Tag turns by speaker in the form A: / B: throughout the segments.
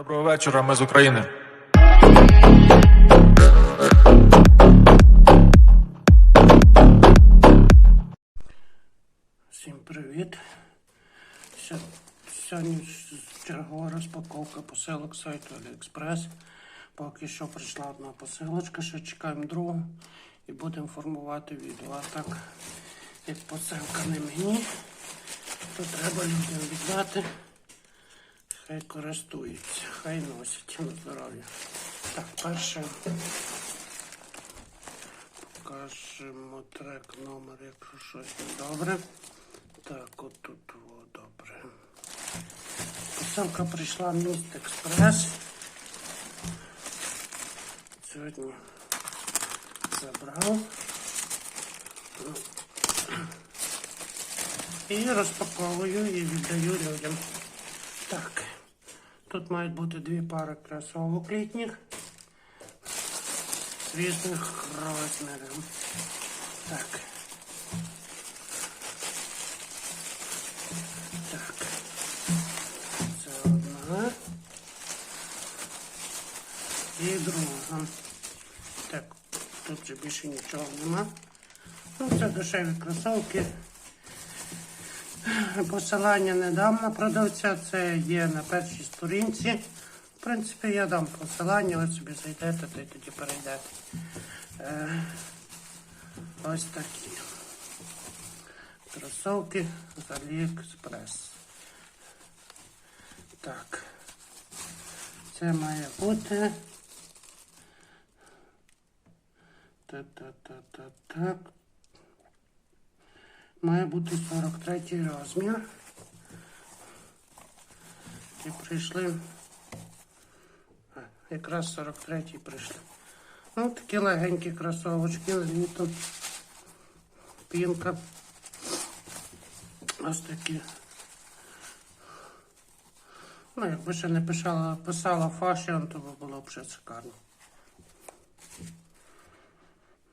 A: Доброго вечора, ми з України.
B: Всім привіт. Сьогодні чергова розпаковка посилок сайту AliExpress. Поки що прийшла одна посилочка, ще чекаємо другу і будемо формувати відео. А так, як посилка не мені, то треба людям віддати. Хай користуються, хай носять на здоров'я. Так, перше покажемо трек номер, якщо щось добре. Так, от тут о, добре. Посилка прийшла в міст Експрес. Сьогодні забрав. І розпаковую і віддаю людям. Так. Тут мають бути дві пари кросовок літніх різних розмірів. Так. Так. Це одна. І друга. Так, тут же більше нічого нема. Ну, це дешеві кросовки. Посилання не дам на продавця, це є на першій сторінці. В принципі, я дам посилання, ось собі зайдете, то й тоді перейдете. Е, ось такі. Кросовки з AliExpress. Так. Це має бути. Та-та-та-та-так. Має бути 43 розмір. І прийшли. Якраз 43 прийшли. Ну, такі легенькі кросовочки з літом. Пінка. Ось такі. Ну, якби ще не писала, писала фашіон, то би було б ще шикарно.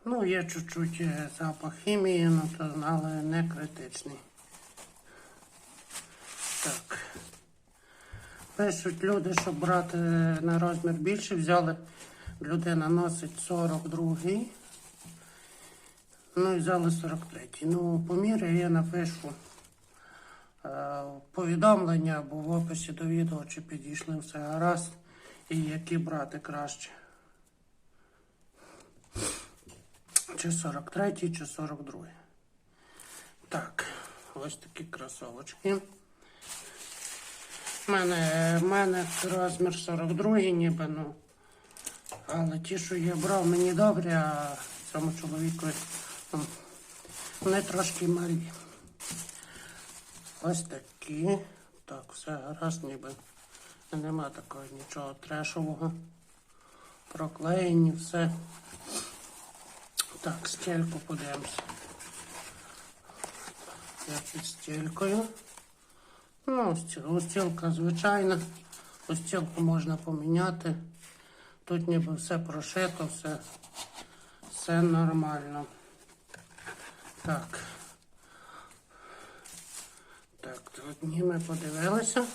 B: Ну, є чуть-чуть е, запах хімії, ну, то, але не критичний. Так. Пишуть люди, щоб брати на розмір більше, взяли, людина носить 42 ну і взяли 43 Ну, по мірі я напишу е, повідомлення або в описі до відео, чи підійшли все гаразд, і які брати краще. Чи 43, чи 42. Так, ось такі кросовочки. У мене, мене розмір 42 ніби, ну. Але ті, що я брав, мені добрі, а цьому чоловіку ну, вони трошки малі. Ось такі. Так, все гаразд, ніби нема такого нічого трешового. Проклеєні все. Так, стельку подивимося. Я під стелькою. Ну, стіл- устілка звичайна. Устілку можна поміняти. Тут ніби все прошито, все, все нормально. Так. Так, одні ми подивилися.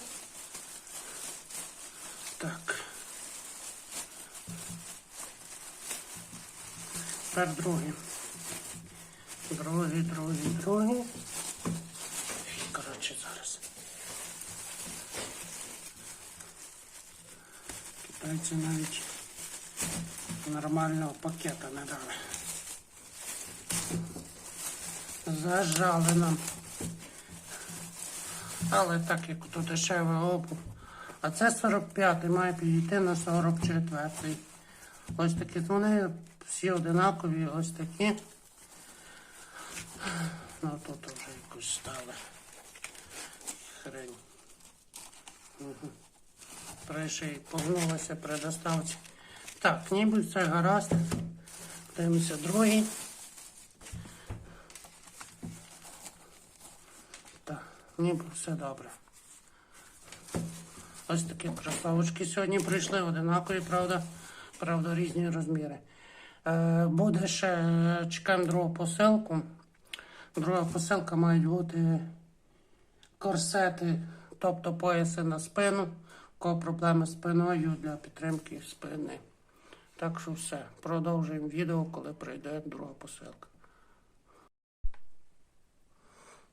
B: Так. Тепер другий. Другий, другий, другий. Коротше, зараз. Китайці навіть нормального пакета не дали. Зажали нам. Але так як тут дешева обув. А це 45-й має підійти на 44-й. Ось такі. Вони всі одинакові, ось такі. Ну тут вже якось стали. Хрень. Угу. Прийшли і погнулося при доставці. Так, ніби все гаразд. Дивимося другий. Так, ніби все добре. Ось такі кросовочки сьогодні прийшли, одинакові, правда, правда, різні розміри. Е, буде ще, чекаємо другу посилку. Друга посилка мають бути корсети, тобто пояси на спину, У кого проблеми з спиною для підтримки спини. Так що все. Продовжуємо відео, коли прийде друга посилка.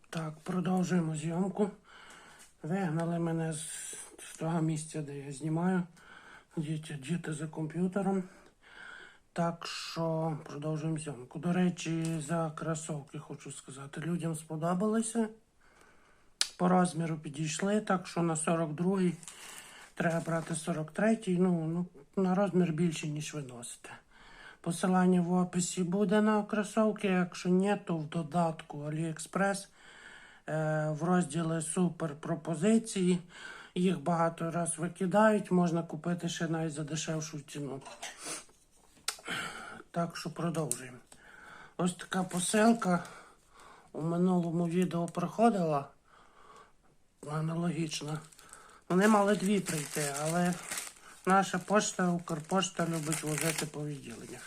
B: Так, продовжуємо зйомку. Вигнали мене з того місця, де я знімаю. Діти, діти за комп'ютером. Так що продовжуємо зйомку. До речі, за кросовки хочу сказати. Людям сподобалися. По розміру підійшли, так що на 42-й треба брати 43-й. Ну, ну, на розмір більше, ніж ви носите. Посилання в описі буде на кросовки. Якщо ні, то в додатку AliExpress е, в розділі супер пропозиції. Їх багато раз викидають, можна купити ще навіть за дешевшу ціну. Так що продовжуємо. Ось така посилка у минулому відео проходила аналогічно. Вони мали дві прийти, але наша пошта, Укрпошта любить возити по відділеннях.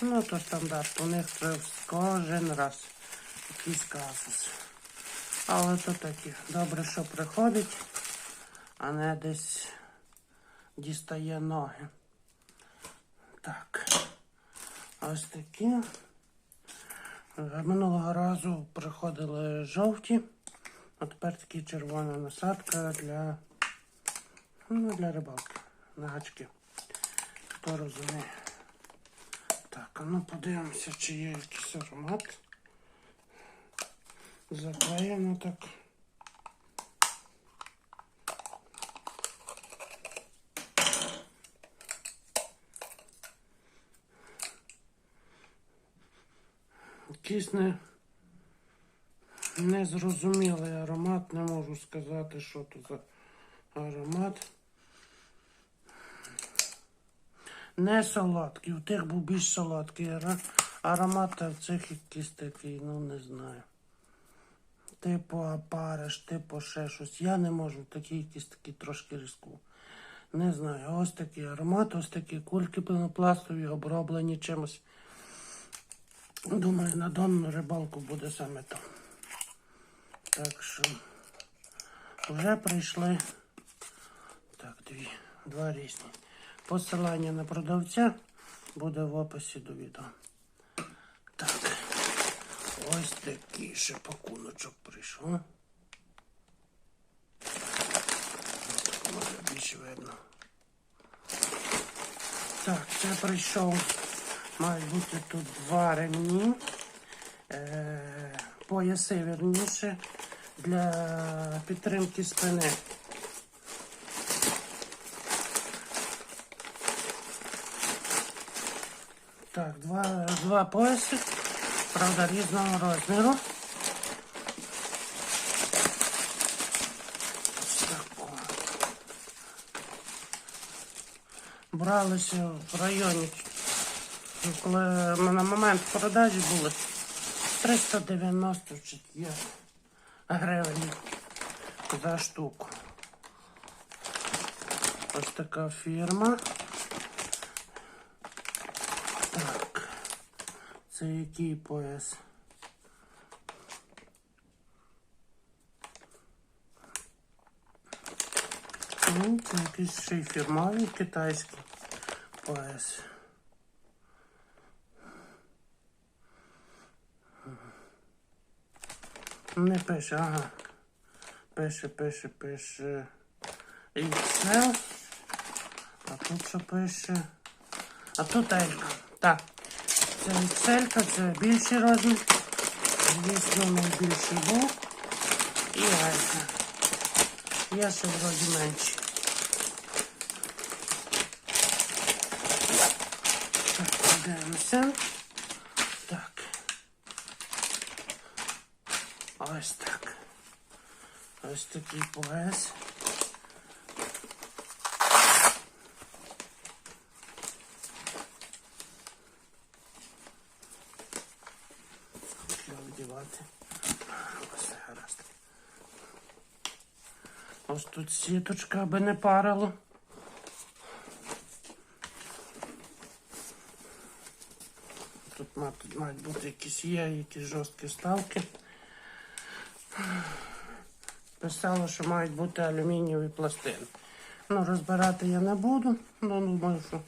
B: Ну, то стандарт. У них це кожен раз якийсь казус. Але то таке. Добре, що приходить, а не десь дістає ноги. Так. Ось такі. Е, Минулого разу приходили жовті, а тепер такі червона насадка для, ну, для рибалки на гачки. Хто розуміє. Так, ну подивимося, чи є якийсь аромат. Заклеєно так. Якийсь не, незрозумілий аромат, не можу сказати, що то за аромат. Не солодкий, у тих був більш солодкий аромат, а в цих якийсь такий, ну не знаю. Типу апариш, типу ще щось. Я не можу, такий якийсь такий трошки різку. Не знаю, ось такий аромат, ось такі кульки пенопластові, оброблені чимось. Думаю, на донну рибалку буде саме то. Так що вже прийшли. Так, дві, два різні. Посилання на продавця буде в описі до відео. Так. Ось такий ще пакуночок прийшов. Може більш видно. Так, це прийшов. Мають бути тут два ремні. Е, пояси вірніше для підтримки спини. Так, два, два пояси, правда, різного розміру. Бралися в районі, коли ми на момент продажі були 390 чи гривень за штуку. Ось така фірма. Так. Це який пояс? Ну, це якийсь ще й фірмовий китайський пояс. Не пише, ага. Пише, пише, пише. XL. А тут що пише? А тут Елька. Так. Це XL, це більший розмір. Звісно, найбільший був. І Елька. Я ще вроді менший. Так, подивимося. Так. Ось так. Ось такий пояс. Що вдівати? Все гаразд. Ось тут сіточка, аби не парило. Тут мають бути якісь є, якісь жорсткі ставки. Писало, що мають бути алюмінієві пластини. Ну, розбирати я не буду. але думаю, що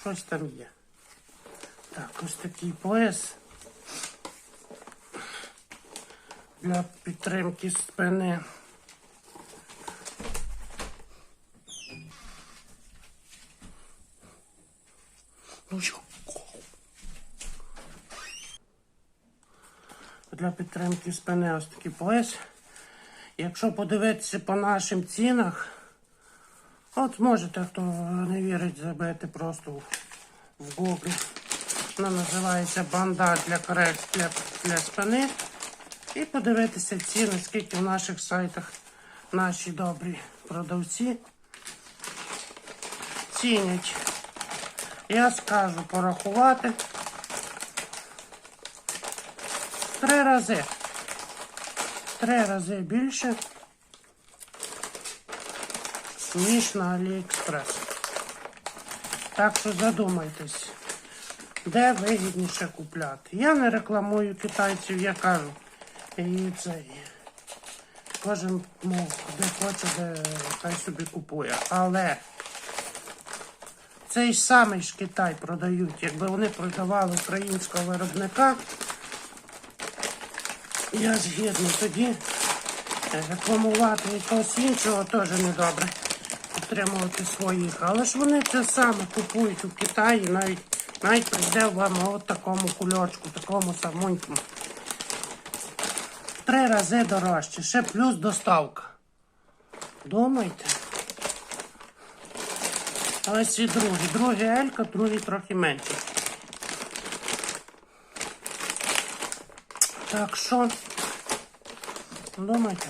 B: щось там є. Так, ось такий пояс. Для підтримки спини. Ну, що? Підтримки спини ось такий пояс. Якщо подивитися по нашим цінах, от можете, хто не вірить, забити просто в- Google. Вона називається банда для карет для, для спини. І подивитися ціни, скільки в наших сайтах наші добрі продавці цінять. Я скажу порахувати три рази. Три рази більше, ніж на Аліекспрес. Так що задумайтесь, де вигідніше купляти. Я не рекламую китайців, я кажу. І це кожен ну, де хоче, де хай собі купує. Але цей самий ж Китай продають. Якби вони продавали українського виробника, я згідний тоді рекламувати якогось іншого теж недобре. Підтримувати своїх. Але ж вони це саме купують у Китаї, навіть навіть прийде вам от такому кульочку, такому самонькому. Три рази дорожче, ще плюс доставка. Думайте. А ось і другий. Другий Елька, другий трохи менший. Так що, думайте.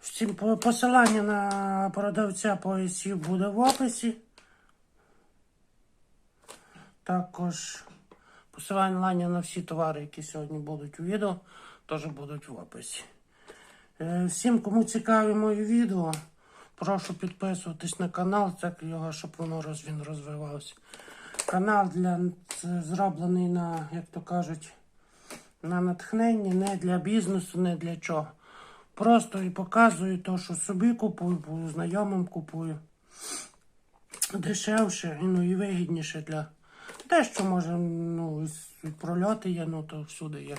B: Всім посилання на продавця поясів буде в описі. Також посилання на всі товари, які сьогодні будуть у відео, теж будуть в описі. Е, Всім, кому цікаві мої відео, прошу підписуватись на канал, так його, щоб воно роз, він розвивався. Канал для зроблений на, як то кажуть, на натхнення, не для бізнесу, не для чого. Просто і показую те, що собі купую, бо знайомим купую. Дешевше ну, і вигідніше для те, що може, ну, прольоти є, ну то всюди є.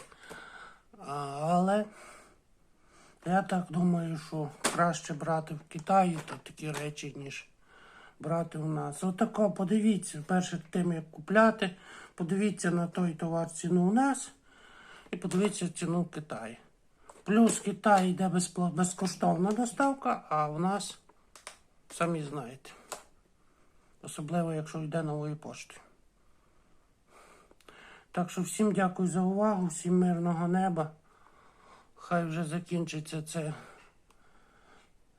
B: А, але я так думаю, що краще брати в Китаї то такі речі, ніж брати у нас. Отако, подивіться, перше тим, як купляти, подивіться на той товар ціну у нас і подивіться ціну в Китаї. Плюс Китай йде безкоштовна доставка, а у нас, самі знаєте, особливо, якщо йде новою поштою. Так що всім дякую за увагу, всім мирного неба. Хай вже закінчиться це,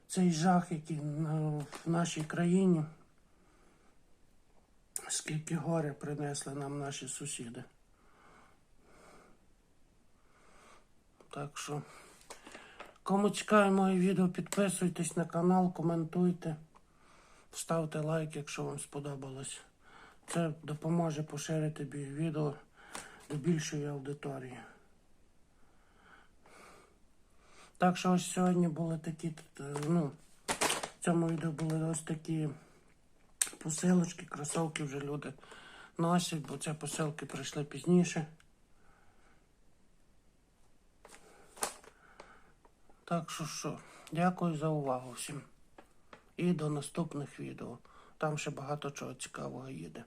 B: цей жах, який в нашій країні. Скільки горя принесли нам наші сусіди. Так що, кому цікаві мої відео, підписуйтесь на канал, коментуйте, ставте лайк, якщо вам сподобалось. Це допоможе поширити відео до більшої аудиторії. Так що ось сьогодні були такі, е, ну, в цьому відео були ось такі посилочки, кросовки вже люди носять, бо ці посилки прийшли пізніше. Так що що, дякую за увагу всім. І до наступних відео. Там ще багато чого цікавого їде.